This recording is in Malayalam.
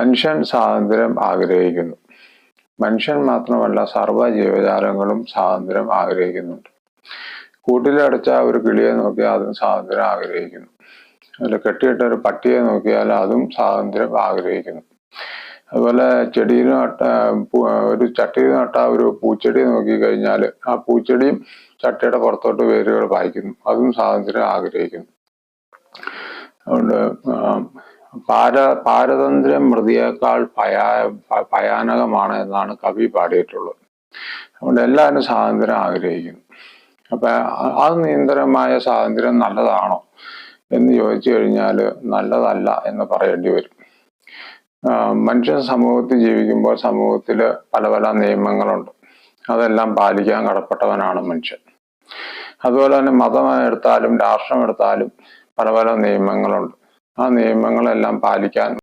മനുഷ്യൻ സ്വാതന്ത്ര്യം ആഗ്രഹിക്കുന്നു. മനുഷ്യൻ മാത്രമല്ല സർവ ജീവജാലങ്ങളും സ്വാതന്ത്ര്യം ആഗ്രഹിക്കുന്നുണ്ട്. കൂട്ടിലടച്ച ഒരു കിളിയെ നോക്കിയാൽ അതും സ്വാതന്ത്ര്യം ആഗ്രഹിക്കുന്നു. അതിൽ കെട്ടിയിട്ട ഒരു പട്ടിയെ നോക്കിയാൽ അതും സ്വാതന്ത്ര്യം ആഗ്രഹിക്കുന്നു. അതുപോലെ ചെടിയിൽ നട്ട ഒരു ചട്ടിയിൽ നട്ട ഒരു പൂച്ചെടി നോക്കിക്കഴിഞ്ഞാൽ ആ പൂച്ചെടിയും ചട്ടിയുടെ പുറത്തോട്ട് വേരുകൾ പായിക്കുന്നു. അതും സ്വാതന്ത്ര്യം ആഗ്രഹിക്കുന്നു. അതുകൊണ്ട് പാര പാരതന്ത്ര്യം മൃതിയേക്കാൾ ഭയാ ഭയാനകമാണ് എന്നാണ് കവി പാടിയിട്ടുള്ളത്. അതുകൊണ്ട് എല്ലാവരും സ്വാതന്ത്ര്യം ആഗ്രഹിക്കുന്നു അപ്പൊ അത് നിയന്ത്രണമായ സ്വാതന്ത്ര്യം നല്ലതാണോ എന്ന് ചോദിച്ചു കഴിഞ്ഞാൽ നല്ലതല്ല എന്ന് പറയേണ്ടി വരും. മനുഷ്യ മനുഷ്യൻ സമൂഹത്തിൽ ജീവിക്കുമ്പോൾ സമൂഹത്തിൽ പല പല നിയമങ്ങളുണ്ട്. അതെല്ലാം പാലിക്കാൻ കടപ്പെട്ടവനാണ് മനുഷ്യൻ. അതുപോലെ തന്നെ മതം എടുത്താലും രാഷ്ട്രം എടുത്താലും പല പല നിയമങ്ങളുണ്ട്. ആ നിയമങ്ങളെല്ലാം പാലിക്കാൻ